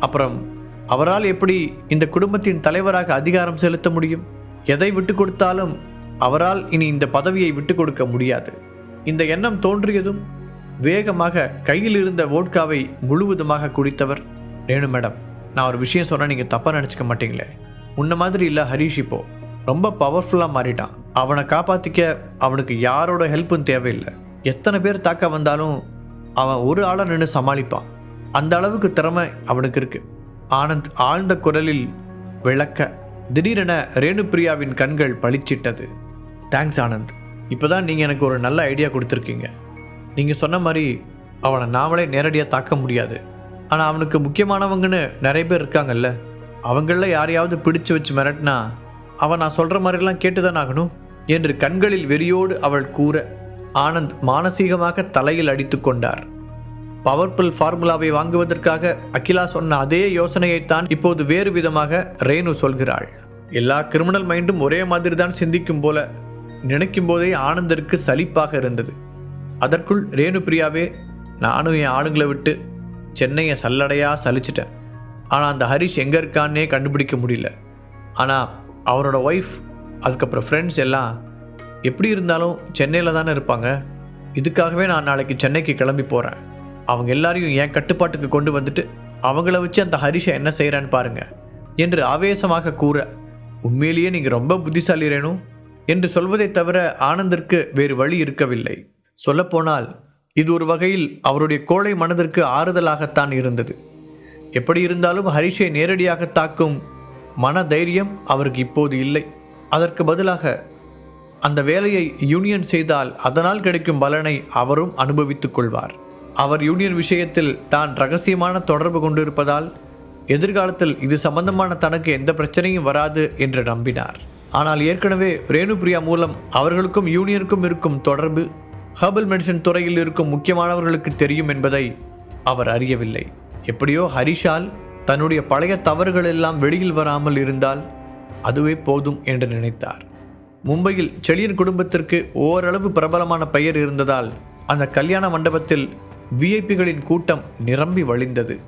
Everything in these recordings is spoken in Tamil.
அப்புறம் அவரால் எப்படி இந்த குடும்பத்தின் தலைவராக அதிகாரம் செலுத்த முடியும்? எதை விட்டு கொடுத்தாலும் அவரால் இனி இந்த பதவியை விட்டு கொடுக்க முடியாது. இந்த எண்ணம் தோன்றியதும் வேகமாக கையில் இருந்த வோட்காவை முழுவதுமாக குடித்தவர். ரேணு மேடம் நான் ஒரு விஷயம் சொன்னால் நீங்கள் தப்பாக நினச்சிக்க மாட்டீங்களே. முன்ன மாதிரி இல்லை ஹரிஷ் இப்போ. ரொம்ப பவர்ஃபுல்லாக மாறிட்டான். அவனை காப்பாற்றிக்க அவனுக்கு யாரோட ஹெல்ப்பும் தேவையில்லை. எத்தனை பேர் தாக்க வந்தாலும் அவன் ஒரு ஆளை நின்று சமாளிப்பான். அந்த அளவுக்கு திறமை அவனுக்கு இருக்கு. ஆனந்த் ஆழ்ந்த குரலில் விளக்க திடீரென ரேணுபிரியாவின் கண்கள் பளிச்சிட்டது. தேங்க்ஸ் ஆனந்த். இப்போதான் நீங்கள் எனக்கு ஒரு நல்ல ஐடியா கொடுத்துருக்கீங்க. நீங்கள் சொன்ன மாதிரி அவனை நாமளே நேரடியாக தாக்க முடியாது. ஆனால் அவனுக்கு முக்கியமானவங்கன்னு நிறைய பேர் இருக்காங்கல்ல. அவங்களில் யாரையாவது பிடிச்சு வச்சு மிரட்டினா அவன் நான் சொல்கிற மாதிரிலாம் கேட்டுதான் ஆகணும்? என்று கண்களில் வெறியோடு அவள் கூற ஆனந்த் மானசீகமாக தலையில் அடித்து கொண்டார். பவர்ஃபுல் ஃபார்முலாவை வாங்குவதற்காக அகிலா சொன்ன அதே யோசனையைத்தான் இப்போது வேறு விதமாக ரேணு சொல்கிறாள். எல்லா கிரிமினல் மைண்டும் ஒரே மாதிரி தான் சிந்திக்கும் போல நினைக்கும் போதே ஆனந்திற்கு சலிப்பாக இருந்தது. அதற்குள் ரேணு பிரியாவே நானும் என் ஆளுங்களை விட்டு சென்னையை சல்லடையாக சலிச்சிட்டேன். ஆனால் அந்த ஹரிஷ் எங்கே இருக்கான்னே கண்டுபிடிக்க முடியல. ஆனால் அவரோட ஒய்ஃப் அதுக்கப்புறம் ஃப்ரெண்ட்ஸ் எல்லாம் எப்படி இருந்தாலும் சென்னையில் தானே இருப்பாங்க. இதுக்காகவே நான் நாளைக்கு சென்னைக்கு கிளம்பி போகிறேன் அவங்க எல்லாரையும் என் கட்டுப்பாட்டுக்கு கொண்டு வந்துட்டு அவங்கள வச்சு அந்த ஹரிஷை என்ன செய்கிறான்னு பாருங்க என்று ஆவேசமாக கூற உண்மையிலேயே நீங்கள் ரொம்ப புத்திசாலி ரேணு என்று சொல்வதை தவிர ஆனந்திற்கு வேறு வழி இருக்கவில்லை. சொல்லப்போனால் இது ஒரு வகையில் அவருடைய கோழை மனதிற்கு ஆறுதலாகத்தான் இருந்தது. எப்படி இருந்தாலும் ஹரிஷை நேரடியாக தாக்கும் மன தைரியம் அவருக்கு இப்போது இல்லை. அதற்கு பதிலாக அந்த வேலையை யூனியன் செய்தால் அதனால் கிடைக்கும் பலனை அவரும் அனுபவித்துக் கொள்வார். அவர் யூனியன் விஷயத்தில் தான் ரகசியமான தொடர்பு கொண்டிருப்பதால் எதிர்காலத்தில் இது சம்பந்தமான தனக்கு எந்த பிரச்சனையும் வராது என்று நம்பினார். ஆனால் ஏற்கனவே ரேணுபிரியா மூலம் அவர்களுக்கும் யூனியனுக்கும் இருக்கும் தொடர்பு ஹெர்பல் மெடிசன் துறையில் இருக்கும் முக்கியமானவர்களுக்கு தெரியும் என்பதை அவர் அறியவில்லை. எப்படியோ ஹரிஷால் தன்னுடைய பழைய தவறுகள் எல்லாம் வெளியில் வராமல் இருந்தால் அதுவே போதும் என்று நினைத்தார். மும்பையில் செழியன் குடும்பத்திற்கு ஓரளவு பிரபலமான பெயர் இருந்ததால் அந்த கல்யாண மண்டபத்தில் விஐபிகளின் கூட்டம் நிரம்பி வழிந்தது.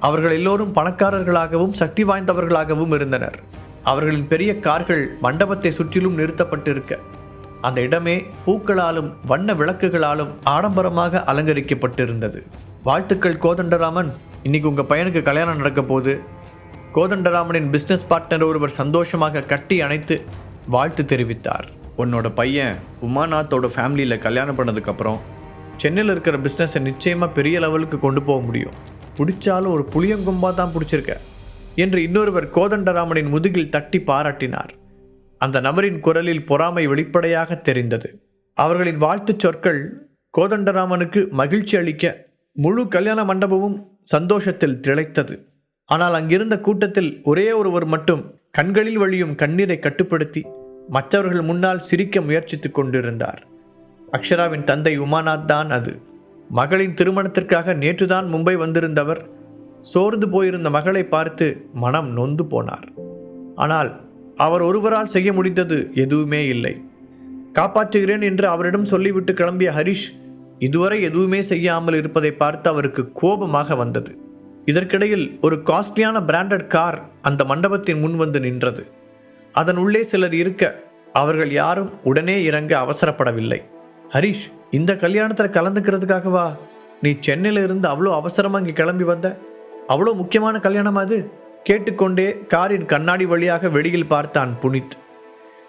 அவர்கள் எல்லோரும் பணக்காரர்களாகவும் சக்தி வாய்ந்தவர்களாகவும் இருந்தனர். அவர்களின் பெரிய கார்கள் மண்டபத்தை சுற்றிலும் நிறுத்தப்பட்டிருக்க. அந்த இடமே பூக்களாலும் வண்ண விளக்குகளாலும் ஆடம்பரமாக அலங்கரிக்கப்பட்டிருந்தது. வாழ்த்துக்கள் கோதண்டராமன். இன்னைக்கு உங்கள் பையனுக்கு கல்யாணம் நடக்க போகுது. கோதண்டராமனின் பிஸ்னஸ் பார்ட்னர் ஒருவர் சந்தோஷமாக கட்டி அணைத்து வாழ்த்து தெரிவித்தார். உன்னோட பையன் உமாநாத்தோட ஃபேமிலியில் கல்யாணம் பண்ணதுக்கப்புறம் சென்னையில் இருக்கிற பிஸ்னஸை நிச்சயமாக பெரிய லெவலுக்கு கொண்டு போக முடியும். பிடிச்சாலும் ஒரு புளியங்கொம்பாக தான் பிடிச்சிருக்க. என்று இன்னொருவர் கோதண்டராமனின் முதுகில் தட்டி பாராட்டினார். அந்த நபரின் குரலில் பொறாமை வெளிப்படையாக தெரிந்தது. அவர்களின் வாழ்த்துச் சொற்கள் கோதண்டராமனுக்கு மகிழ்ச்சி அளிக்க முழு கல்யாண மண்டபமும் சந்தோஷத்தில் திளைத்தது. ஆனால் அங்கிருந்த கூட்டத்தில் ஒரே ஒருவர் மட்டும் கண்களில் வழியும் கண்ணீரை கட்டுப்படுத்தி மற்றவர்கள் முன்னால் சிரிக்க முயற்சித்துக் கொண்டிருந்தார். அக்ஷராவின் தந்தை உமாநாத் தான் அது. மகளின் திருமணத்திற்காக நேற்றுதான் மும்பை வந்திருந்தவர். சோர்ந்து போயிருந்த மகளை பார்த்து மனம் நொந்து போனார். ஆனால் அவர் ஒருவரால் செய்ய முடிந்தது எதுவுமே இல்லை. காப்பாற்றுகிறேன் என்று அவரிடம் சொல்லிவிட்டு கிளம்பிய ஹரிஷ் இதுவரை எதுவுமே செய்யாமல் இருப்பதை பார்த்து அவருக்கு கோபமாக வந்தது. இதற்கிடையில் ஒரு காஸ்ட்லியான பிராண்டட் கார் அந்த மண்டபத்தின் முன் வந்து நின்றது. அதன் உள்ளே சிலர் இருக்க அவர்கள் யாரும் உடனே இறங்க அவசரப்படவில்லை. ஹரிஷ் இந்த கல்யாணத்தில் கலந்துக்கிறதுக்காகவா நீ சென்னையில் இருந்து அவ்வளோ அவசரமாக இங்கே கிளம்பி வந்த. அவ்வளோ முக்கியமான கல்யாணம் அது. கேட்டுக்கொண்டே காரின் கண்ணாடி வழியாக வெளியில் பார்த்தான் புனித்.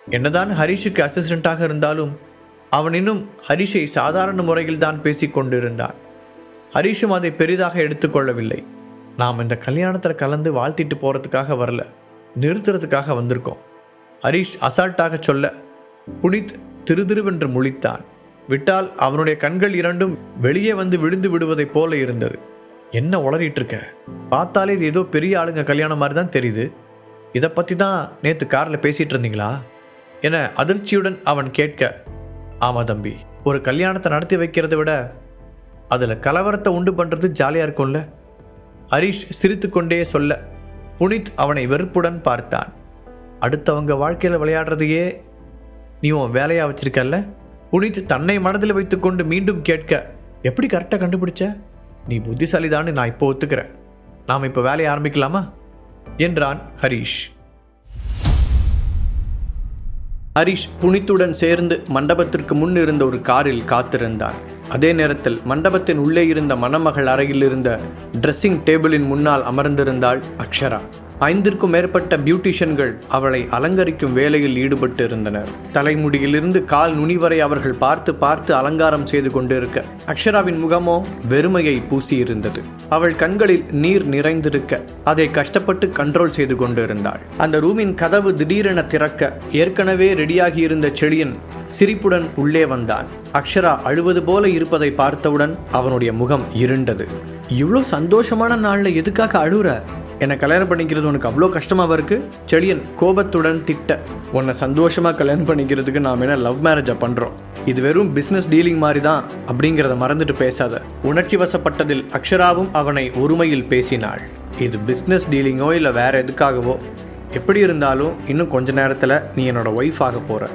என்னதான் ஹரிஷுக்கு அசிஸ்டண்டாக இருந்தாலும் அவன் இன்னும் ஹரிஷை சாதாரண முறையில் தான் பேசி கொண்டிருந்தான். ஹரிஷும் அதை பெரிதாக எடுத்துக்கொள்ளவில்லை நாம் இந்த கல்யாணத்தில் கலந்து வாழ்த்திட்டு போகிறதுக்காக வரல. நிறுத்துறதுக்காக வந்திருக்கோம். ஹரிஷ் அசால்ட்டாக சொல்ல புனித் திருதிருவென்று முழித்தான். விட்டால் அவனுடைய கண்கள் இரண்டும் வெளியே வந்து விழுந்து விடுவதைப் போல இருந்தது. என்ன உளறிட்டு இருக்க பார்த்தாலே இது ஏதோ பெரிய ஆளுங்க கல்யாணம் மாதிரி தான் தெரியுது. இதை பற்றி தான் நேற்று காரில் பேசிகிட்டு இருந்தீங்களா? என அதிர்ச்சியுடன் அவன் கேட்க ஆமாம் தம்பி ஒரு கல்யாணத்தை நடத்தி வைக்கிறதை விட அதில் கலவரத்தை உண்டு பண்ணுறது ஜாலியாக இருக்கும்ல? ஹரிஷ் சிரித்துக்கொண்டே சொல்ல புனித் அவனை வெறுப்புடன் பார்த்தான். அடுத்தவங்க வாழ்க்கையில் விளையாடுறதையே நீ உன் வேலையாக வச்சிருக்கல்ல? புனித் தன்னை மனதில் வைத்துக்கொண்டு மீண்டும் கேட்க எப்படி கரெக்டாக கண்டுபிடிச்ச? நீ புத்திசாலிதான்னு நான் இப்போ ஒத்துக்கிறேன். நாம் இப்போ வேலையை ஆரம்பிக்கலாமா? என்றான் ஹரீஷ். ஹரிஷ் புனித்துடன் சேர்ந்து மண்டபத்திற்கு முன் இருந்த ஒரு காரில் காத்திருந்தான். அதே நேரத்தில் மண்டபத்தின் உள்ளே இருந்த மணமகள் அறையில் இருந்த ட்ரெஸ்ஸிங் டேபிளின் முன்னால் அமர்ந்திருந்தாள் அக்ஷரா. ஐந்திற்கும் மேற்பட்ட பியூட்டிஷியன்கள் அவளை அலங்கரிக்கும் வேலையில் ஈடுபட்டு இருந்தனர் தலைமுடியிலிருந்து கால் நுனி வரை அவர்கள் பார்த்து பார்த்து அலங்காரம் செய்து கொண்டிருக்க அக்ஷராவின் முகமோ வெறுமையை பூசியிருந்தது. அவள் கண்களில் நீர் நிறைந்திருக்க அதை கஷ்டப்பட்டு கண்ட்ரோல் செய்து கொண்டிருந்தாள். அந்த ரூமின் கதவு திடீரென திறக்க ஏற்கனவே ரெடியாகியிருந்த செழியன் சிரிப்புடன் உள்ளே வந்தான். அக்ஷரா அழுவது போல இருப்பதை பார்த்தவுடன் அவனுடைய முகம் இருண்டது. இவ்வளோ சந்தோஷமான நாளில் எதுக்காக அழுகுற என்னை கல்யாணம் பண்ணிக்கிறது உனக்கு அவ்வளோ கஷ்டமாக இருக்குது செழியன் கோபத்துடன் திட்ட. உன்னை சந்தோஷமாக கல்யாணம் பண்ணிக்கிறதுக்கு நாம் என்ன லவ் மேரேஜை பண்ணுறோம் இது வெறும் பிஸ்னஸ் டீலிங் மாதிரி தான் அப்படிங்கிறத மறந்துட்டு பேசாத. உணர்ச்சி வசப்பட்டதில் அக்ஷராவும் அவனை ஒருமையில் பேசினாள். இது பிஸ்னஸ் டீலிங்கோ இல்லை வேற எதுக்காகவோ? எப்படி இருந்தாலும் இன்னும் கொஞ்ச நேரத்தில் நீ என்னோடய ஒய்ஃப் ஆக போகிற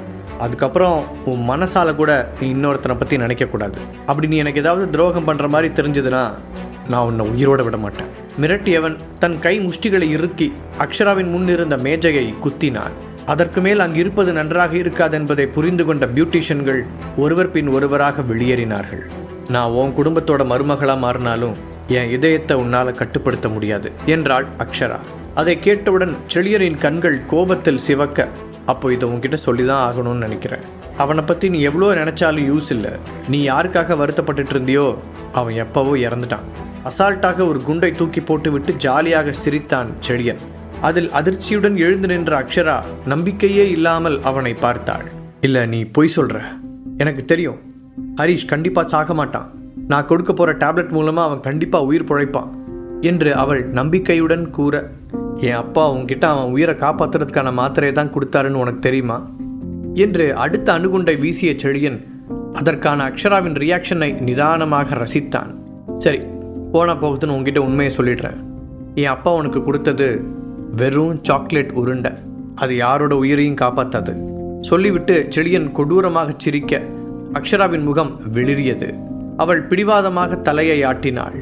அதுக்கப்புறம் உன் மனசால் கூட நீ இன்னொருத்தனை பற்றி நினைக்கக்கூடாது. அப்படி நீ எனக்கு ஏதாவது துரோகம் பண்ணுற மாதிரி தெரிஞ்சதுன்னா நான் உன்னை உயிரோட விட மாட்டேன். மிரட்டியவன் தன் கை முஷ்டிகளை இறுக்கி அக்ஷராவின் முன் இருந்த மேஜையை குத்தினான். அதற்கு மேல் அங்கு இருப்பது நன்றாக இருக்காது என்பதை புரிந்து கொண்ட பியூட்டிஷியன்கள் ஒருவர் பின் ஒருவராக வெளியேறினார்கள். நான் உன் குடும்பத்தோட மருமகளாக மாறினாலும் என் இதயத்தை உன்னால் கட்டுப்படுத்த முடியாது என்றாள் அக்ஷரா. அதை கேட்டவுடன் செழியரின் கண்கள் கோபத்தில் சிவக்க அப்போ இதை உன்கிட்ட சொல்லி தான் ஆகணும்னு நினைக்கிறேன். அவனை பற்றி நீ எவ்வளோ நினச்சாலும் யூஸ் இல்லை. நீ யாருக்காக வருத்தப்பட்டுட்டு இருந்தியோ அவன் எப்போவோ இறந்துட்டான். அசால்ட்டாக ஒரு குண்டை தூக்கி போட்டுவிட்டு ஜாலியாக சிரித்தான் செழியன். அதில் அதிர்ச்சியுடன் எழுந்து நின்ற அக்ஷரா நம்பிக்கையே இல்லாமல் அவனை பார்த்தாள். இல்லை நீ பொய் சொல்ற. எனக்கு தெரியும். ஹரீஷ் கண்டிப்பா சாக மாட்டான். நான் கொடுக்க போற டேப்லெட் மூலமா அவன் கண்டிப்பா உயிர் பிழைப்பான் என்று அவள் நம்பிக்கையுடன் கூற. என் அப்பா உன்கிட்ட அவன் உயிரை காப்பாத்துறதுக்கான மாத்திரையை தான் கொடுத்தாருன்னு உனக்கு தெரியுமா? என்று அடுத்த அணுகுண்டை வீசிய செழியன் அதற்கான அக்ஷராவின் ரியாக்ஷனை நிதானமாக ரசித்தான். சரி போன போகுதுன்னு உங்ககிட்ட உண்மையை சொல்லிடுறேன். என் அப்பா உனக்கு கொடுத்தது வெறும் சாக்லேட் உருண்டை. அது யாரோட உயிரையும் காப்பாத்தாது. சொல்லிவிட்டு செழியன் கொடூரமாக சிரிக்க அக்ஷராவின் முகம் வெளிரியது அவள் பிடிவாதமாக தலையை ஆட்டினாள்.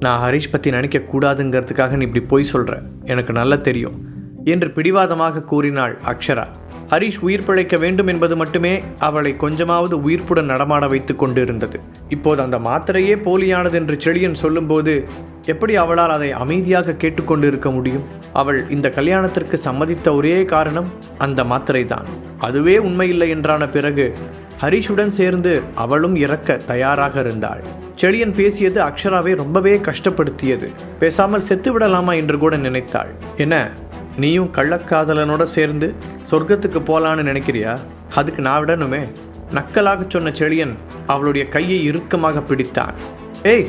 நான் ஹரிஷ் பற்றி நினைக்க கூடாதுங்கிறதுக்காக நீ இப்படி பொய் சொல்ற. எனக்கு நல்லா தெரியும் என்று பிடிவாதமாக கூறினாள் அக்ஷரா. ஹரிஷ் உயிர் பிழைக்க வேண்டும் என்பது மட்டுமே அவளை கொஞ்சமாவது உயிர்ப்புடன் நடமாட வைத்து கொண்டிருந்தது. இப்போது அந்த மாத்திரையே போலியானது என்று செழியன் சொல்லும்போது எப்படி அவளால் அதை அமைதியாக கேட்டுக்கொண்டு இருக்க முடியும்? அவள் இந்த கல்யாணத்திற்கு சம்மதித்த ஒரே காரணம் அந்த மாத்திரை தான் அதுவே உண்மையில்லை என்றான பிறகு ஹரிஷுடன் சேர்ந்து அவளும் இறக்க தயாராக இருந்தாள். செழியன் பேசியது அக்ஷராவை ரொம்பவே கஷ்டப்படுத்தியது. பேசாமல் செத்து விடலாமா என்று கூட நினைத்தாள். என்ன? நீயும் கள்ளக்காதலனோட சேர்ந்து சொர்க்கத்துக்கு போகலான்னு நினைக்கிறியா? அதுக்கு நான் விடணுமே. நக்கலாக சொன்ன செழியன் அவளுடைய கையை இறுக்கமாக பிடித்தான். ஏய்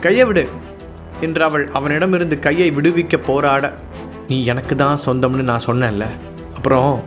கையை விடு என்று அவள் அவனிடமிருந்து கையை விடுவிக்க போராட. நீ எனக்கு தான் சொந்தம்னு நான் சொன்னேன்ல. அப்புறம்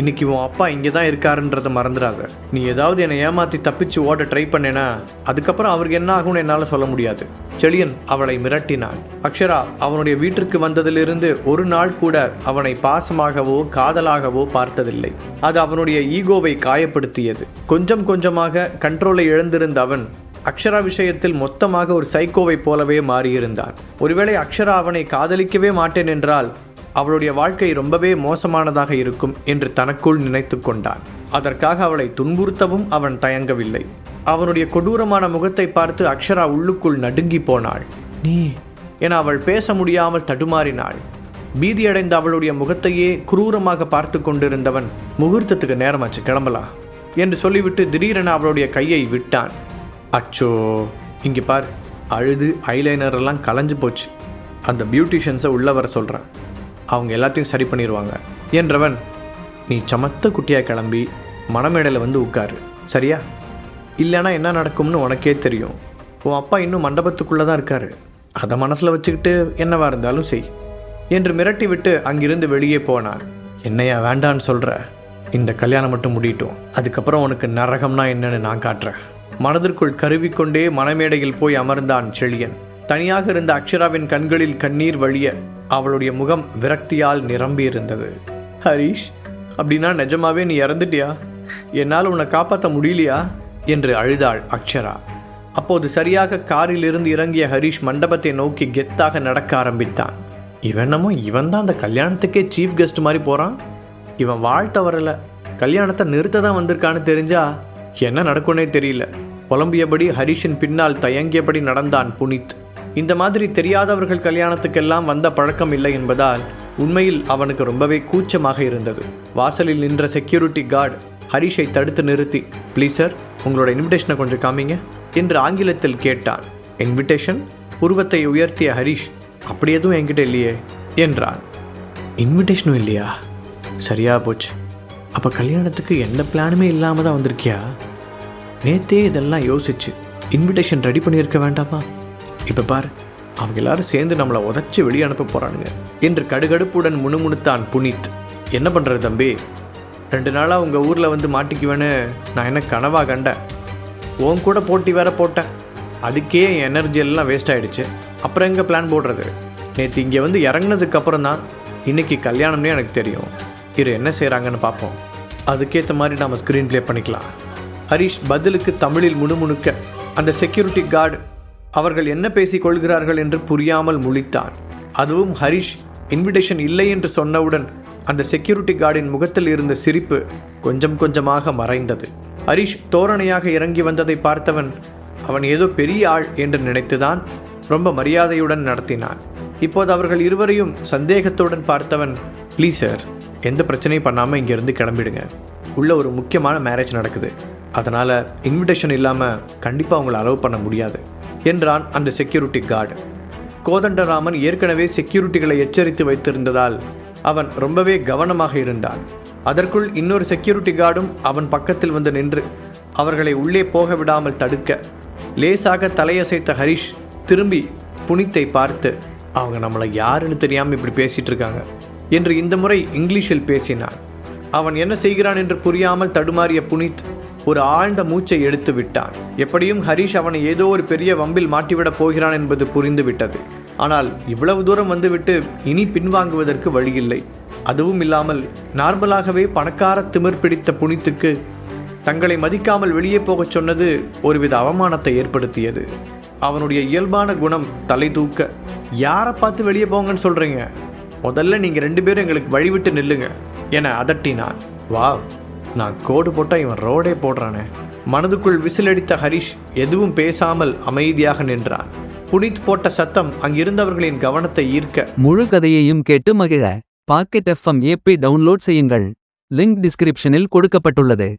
இன்னைக்கு உன் அப்பா இங்கே தான் இருக்காருன்றதை மறந்துடாத. நீ ஏதாவது என்னை ஏமாற்றி தப்பிச்சு ஓட ட்ரை பண்ணேனா அதுக்கப்புறம் அவருக்கு என்ன ஆகும்னு என்னால் சொல்ல முடியாது. செழியன் அவளை மிரட்டினான் அக்ஷரா அவனுடைய வீட்டிற்கு வந்ததிலிருந்து ஒரு நாள் கூட அவனை பாசமாகவோ காதலாகவோ பார்த்ததில்லை. அது அவனுடைய ஈகோவை காயப்படுத்தியது. கொஞ்சம் கொஞ்சமாக கண்ட்ரோலை இழந்திருந்த அவன் அக்ஷரா விஷயத்தில் மொத்தமாக ஒரு சைக்கோவை போலவே மாறியிருந்தான். ஒருவேளை அக்ஷரா அவனை காதலிக்கவே மாட்டேன் என்றால் அவளுடைய வாழ்க்கை ரொம்பவே மோசமானதாக இருக்கும் என்று தனக்குள் நினைத்து கொண்டான். அதற்காக அவளை துன்புறுத்தவும் அவன் தயங்கவில்லை. அவனுடைய கொடூரமான முகத்தை பார்த்து அக்ஷரா உள்ளுக்குள் நடுங்கி போனாள். நீ என அவள் பேச முடியாமல் தடுமாறினாள். பீதியடைந்த அவளுடைய முகத்தையே குரூரமாக பார்த்து கொண்டிருந்தவன் முகூர்த்தத்துக்கு நேரமாச்சு கிளம்பலாம் என்று சொல்லிவிட்டு திடீரென அவளுடைய கையை விட்டான். அச்சோ இங்கே பார் அழுது ஐலைனர் எல்லாம் கலைஞ்சு போச்சு. அந்த பியூட்டிஷியன்ஸை உள்ள வர சொல்கிறேன் அவங்க எல்லாத்தையும் சரி பண்ணிடுவாங்க என்றவன் நீ சமத்த குட்டியாக கிளம்பி மணமேடையில் வந்து உட்காரு. சரியா? இல்லைன்னா என்ன நடக்கும்னு உனக்கே தெரியும். உன் அப்பா இன்னும் மண்டபத்துக்குள்ளே தான் இருக்காரு. அதை மனசில் வச்சுக்கிட்டு என்னவா இருந்தாலும் செய். என்று மிரட்டி விட்டு அங்கிருந்து வெளியே போனான். என்னையா வேண்டான்னு சொல்கிற இந்த கல்யாணம் மட்டும் முடியட்டும். அதுக்கப்புறம் உனக்கு நரகம்னா என்னன்னு நான் காட்டுறேன். மனதிற்குள் கருவிக்கொண்டே மணமேடையில் போய் அமர்ந்தான் செழியன். தனியாக இருந்த அக்ஷராவின் கண்களில் கண்ணீர் வழிய அவளுடைய முகம் விரக்தியால் நிரம்பி இருந்தது ஹரீஷ் அப்படின்னா நிஜமாவே நீ இறந்துட்டியா? என்னால் உன்னை காப்பாற்ற முடியலையா? என்று அழுதாள் அக்ஷரா. அப்போது சரியாக காரிலிருந்து இறங்கிய ஹரிஷ் மண்டபத்தை நோக்கி கெத்தாக நடக்க ஆரம்பித்தான். இவனமோ இவன் தான் அந்த கல்யாணத்துக்கே சீஃப் கெஸ்ட் மாதிரி போகிறான் இவன் வாழ்த்த வரல. கல்யாணத்தை நிறுத்த தான் வந்திருக்கான்னு தெரிஞ்சா என்ன நடக்கும்னே தெரியல. புலம்பியபடி ஹரிஷின் பின்னால் தயங்கியபடி நடந்தான் புனித். இந்த மாதிரி தெரியாதவர்கள் கல்யாணத்துக்கெல்லாம் வந்த பழக்கம் இல்லை என்பதால் உண்மையில் அவனுக்கு ரொம்பவே கூச்சமாக இருந்தது. வாசலில் நின்ற செக்யூரிட்டி கார்டு ஹரிஷை தடுத்து நிறுத்தி ப்ளீஸ் சார் உங்களோட இன்விடேஷனை கொஞ்சம் காமிங்க என்று ஆங்கிலத்தில் கேட்டான். இன்விடேஷன் உருவத்தை உயர்த்திய ஹரிஷ் அப்படி எதுவும் என்கிட்ட இல்லையே என்றான். இன்விடேஷனும் இல்லையா? சரியா போச்சு. அப்போ கல்யாணத்துக்கு எந்த பிளானுமே இல்லாமல் தான் வந்திருக்கியா? நேத்தே இதெல்லாம் யோசிச்சு இன்விடேஷன் ரெடி பண்ணியிருக்க வேண்டாமா? இப்போ பார் அவங்க எல்லாரும் சேர்ந்து நம்மளை உதச்சி வெளியே அனுப்ப போகிறானுங்க என்று கடுகடுப்புடன் முணுமுணுத்தான் புனித். என்ன பண்ணுறது தம்பி? ரெண்டு நாளாக உங்கள் ஊரில் வந்து மாட்டிக்குவேன்னு நான் என்ன கனவாக கண்டேன் உன் கூட போட்டி வேற போட்டேன். அதுக்கே என் எனர்ஜி எல்லாம் வேஸ்ட் ஆகிடுச்சு அப்புறம் எங்கே பிளான் போடுறது? நேற்று இங்கே வந்து இறங்கினதுக்கப்புறம் தான் இன்றைக்கி கல்யாணம்னே எனக்கு தெரியும். இரு என்ன செய்கிறாங்கன்னு பார்ப்போம் அதுக்கேற்ற மாதிரி நாம் ஸ்க்ரீன் ப்ளே பண்ணிக்கலாம். ஹரிஷ் பதிலுக்கு தமிழில் முணுமுணுக்க அந்த செக்யூரிட்டி கார்டு அவர்கள் என்ன பேசிக் கொள்கிறார்கள் என்று புரியாமல் முழித்தான். அதுவும் ஹரிஷ் இன்விடேஷன் இல்லை என்று சொன்னவுடன் அந்த செக்யூரிட்டி கார்டின் முகத்தில் இருந்த சிரிப்பு கொஞ்சம் கொஞ்சமாக மறைந்தது. ஹரிஷ் தோரணையாக இறங்கி வந்ததை பார்த்தவன் அவன் ஏதோ பெரிய ஆள் என்று நினைத்துதான் ரொம்ப மரியாதையுடன் நடத்தினான். இப்போது அவர்கள் இருவரையும் சந்தேகத்துடன் பார்த்தவன் ப்ளீஸ் சார் எந்த பிரச்சனையும் பண்ணாமல் இங்கேருந்து கிளம்பிடுங்க. உள்ள ஒரு முக்கியமான மேரேஜ் நடக்குது. அதனால் இன்விடேஷன் இல்லாமல் கண்டிப்பாக அவங்கள அலோவ் பண்ண முடியாது. என்றான் அந்த செக்யூரிட்டி கார்டு கோதண்டராமன் ஏற்கனவே செக்யூரிட்டிகளை எச்சரித்து வைத்திருந்ததால் அவன் ரொம்பவே கவனமாக இருந்தான். அதற்குள் இன்னொரு செக்யூரிட்டி கார்டும் அவன் பக்கத்தில் வந்து நின்று அவர்களை உள்ளே போக விடாமல் தடுக்க லேசாக தலையசைத்த ஹரிஷ் திரும்பி புனித்தை பார்த்து அவங்க நம்மளை யாருன்னு தெரியாமல் இப்படி பேசிகிட்டு இருக்காங்க என்று இந்த முறை இங்கிலீஷில் பேசினான். அவன் என்ன செய்கிறான் என்று புரியாமல் தடுமாறிய புனித் ஒரு ஆழ்ந்த மூச்சை எடுத்து விட்டான். எப்படியும் ஹரிஷ் அவனை ஏதோ ஒரு பெரிய வம்பில் மாட்டிவிடப் போகிறான் என்பது புரிந்துவிட்டது. ஆனால் இவ்வளவு தூரம் வந்துவிட்டு இனி பின்வாங்குவதற்கு வழியில்லை. அதுவும் இல்லாமல் நார்மலாகவே பணக்கார திமிர் பிடித்த புனித்துக்கு தங்களை மதிக்காமல் வெளியே போகச் சொன்னது ஒருவித அவமானத்தை ஏற்படுத்தியது. அவனுடைய இயல்பான குணம் தலை தூக்க யாரை பார்த்து வெளியே போங்கன்னு சொல்கிறீங்க முதல்ல நீங்கள் ரெண்டு பேரும் எங்களுக்கு வழிவிட்டு நில்லுங்க. என அதட்டினான். வாவ் நான் கோடு போட்டால் இவன் ரோடே போடுறானே. மனதுக்குள் விசிலடித்த ஹரிஷ் எதுவும் பேசாமல் அமைதியாக நின்றான். புனித் போட்ட சத்தம் அங்கிருந்தவர்களின் கவனத்தை ஈர்க்க. முழு கதையையும் கேட்டு மகிழ. பாக்கெட் எஃப்எம் ஏபி டவுன்லோட் செய்யுங்கள். லிங்க் டிஸ்கிரிப்ஷனில் கொடுக்கப்பட்டுள்ளது.